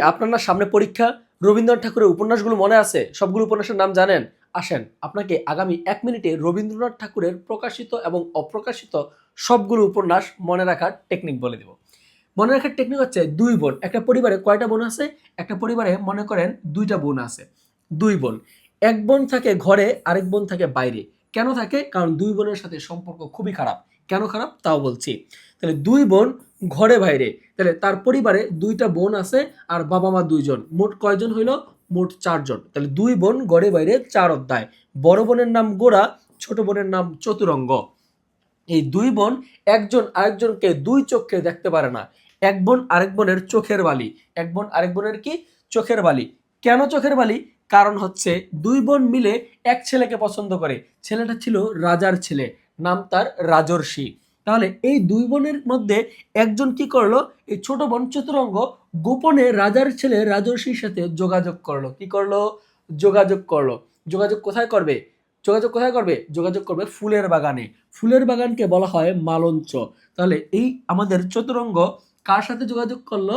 আপনার না সামনে পরীক্ষা, রবীন্দ্রনাথ ঠাকুরের উপন্যাসগুলো মনে আছে? সবগুলো উপন্যাসের নাম জানেন? আসেন, আপনাকে আগামী এক মিনিটে রবীন্দ্রনাথ ঠাকুরের প্রকাশিত এবং অপ্রকাশিত সবগুলো উপন্যাস মনে রাখার টেকনিক বলে দেব। মনে রাখার টেকনিক হচ্ছে দুই বোন। একটা পরিবারে কয়টা বোন আছে? একটা পরিবারে মনে করেন দুইটা বোন আছে। দুই বোন। এক বোন থাকে ঘরে, আরেক বোন থাকে বাইরে। কেন থাকে? কারণ দুই বোনের সাথে সম্পর্ক খুবই খারাপ। কেন খারাপ? তাও বলছি। তাহলে দুই বোন ঘরে বাইরে। তাহলে তার পরিবারে দুইটা বোন আছে আর বাবা মা দুইজন। মোট কয়জন হইল? মোট চারজন। তাহলে দুই বোন ঘরে বাইরে চার অধ্যায়। বড় বোনের নাম গোড়া, ছোট বোনের নাম চতুরঙ্গ। এই দুই বোন একজন আরেকজনকে দুই চোখে দেখতে পারে না। এক বোন আরেক বোনের চোখের বালি। এক বোন আরেক বোনের কি? চোখের বালি। কেন চোখের বালি? কারণ হচ্ছে দুই বোন মিলে এক ছেলেকে পছন্দ করে। ছেলেটা ছিল রাজার ছেলে। নাম তার রাজর্ষি। তাহলে এই দুই বোনের মধ্যে একজন কি করল? এই ছোট বোন চতুরঙ্গ গোপনে রাজার ছেলে রাজর্ষির সাথে যোগাযোগ করল। কি করল? যোগাযোগ করল। যোগাযোগ কোথায় করবে? যোগাযোগ কোথায় করবে? যোগাযোগ করবে ফুলের বাগানে। ফুলের বাগানকে বলা হয় মালঞ্চ। তাহলে এই আমাদের চতুরঙ্গ কার সাথে যোগাযোগ করল?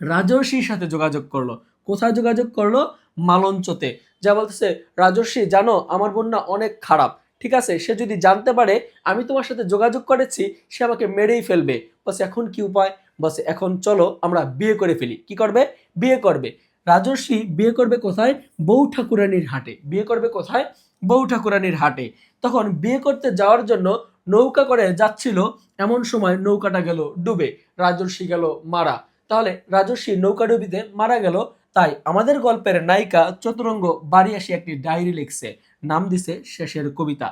রাজর্ষির সাথে যোগাযোগ করল। কোথায় যোগাযোগ করল? মালঞ্চতে। যা বলতেছে, রাজর্ষি, জানো, আমার বোন না অনেক খারাপ। ঠিক আছে? সে যদি জানতে পারে, আমি তোমার সাথে যোগাযোগ করেছি, সে আমাকে মেরেই ফেলবে। বস এখন কি উপায়? বস এখন চলো আমরা বিয়ে করে ফেলি। কি করবে? বিয়ে করবে। রাজর্ষি বিয়ে করবে কোথায়? বউ ঠাকুরানির হাটে। বিয়ে করবে কোথায়? বউ ঠাকুরানির হাটে। তখন বিয়ে করতে যাওয়ার জন্য নৌকা করে যাচ্ছিল। এমন সময় নৌকাটা গেল ডুবে। রাজর্ষি গেল মারা। তাহলে রাজর্ষি নৌকা ডুবিতে মারা গেল। তাই আমাদের গল্পের নায়িকা চতুরঙ্গ বাড়ি এসে একটি ডায়েরি লিখছে, নাম দিছে শেষের কবিতা।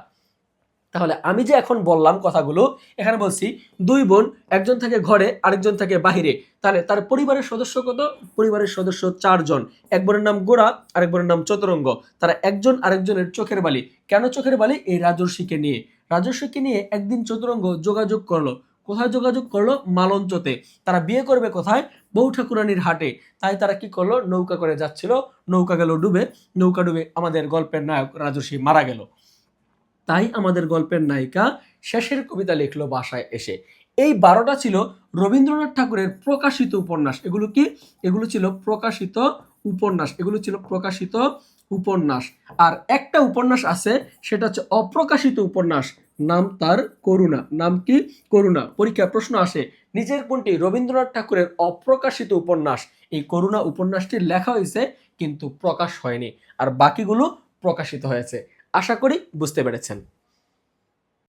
তাহলে আমি যে এখন বললাম কথাগুলো, এখানে বলছি, দুই বোন, একজন থাকে ঘরে, আরেকজন থাকে বাহিরে। তাহলে তার পরিবারের সদস্য কত? পরিবারের সদস্য চারজন। এক বোনের নাম গোড়া আরেক বোনের নাম চতুরঙ্গ। তারা একজন আরেকজনের চোখের বালি। কেন চোখের বালি? এই রাজর্ষিকে নিয়ে। রাজস্বীকে নিয়ে একদিন চতুরঙ্গ যোগাযোগ করল। কোথায় যোগাযোগ করল? মালঞ্চতে। তারা বিয়ে করবে কোথায়? বউ ঠাকুরানির হাটে। তাই তারা কি করল? নৌকা করে যাচ্ছিল। নৌকা গেল ডুবে। নৌকা ডুবে আমাদের গল্পের নায়ক রাজস্বী মারা গেল। তাই আমাদের গল্পের নায়িকা শেষের কবিতা লিখলো বাসায় এসে। এই বারোটা ছিল রবীন্দ্রনাথ ঠাকুরের প্রকাশিত উপন্যাস। এগুলো কি? এগুলো ছিল প্রকাশিত উপন্যাস। এগুলো ছিল প্রকাশিত উপন্যাস। আর একটা উপন্যাস আছে, সেটা হচ্ছে অপ্রকাশিত উপন্যাস। নাম তার করুণা। নাম কি? করুণা। পরীক্ষায় প্রশ্ন আসে, নিজের কোনটি? রবীন্দ্রনাথ ঠাকুরের অপ্রকাশিত উপন্যাস। এই করুণা উপন্যাসটি লেখা হয়েছে, কিন্তু প্রকাশ হয়নি। আর বাকিগুলো প্রকাশিত হয়েছে। আশা করি বুঝতে পেরেছেন।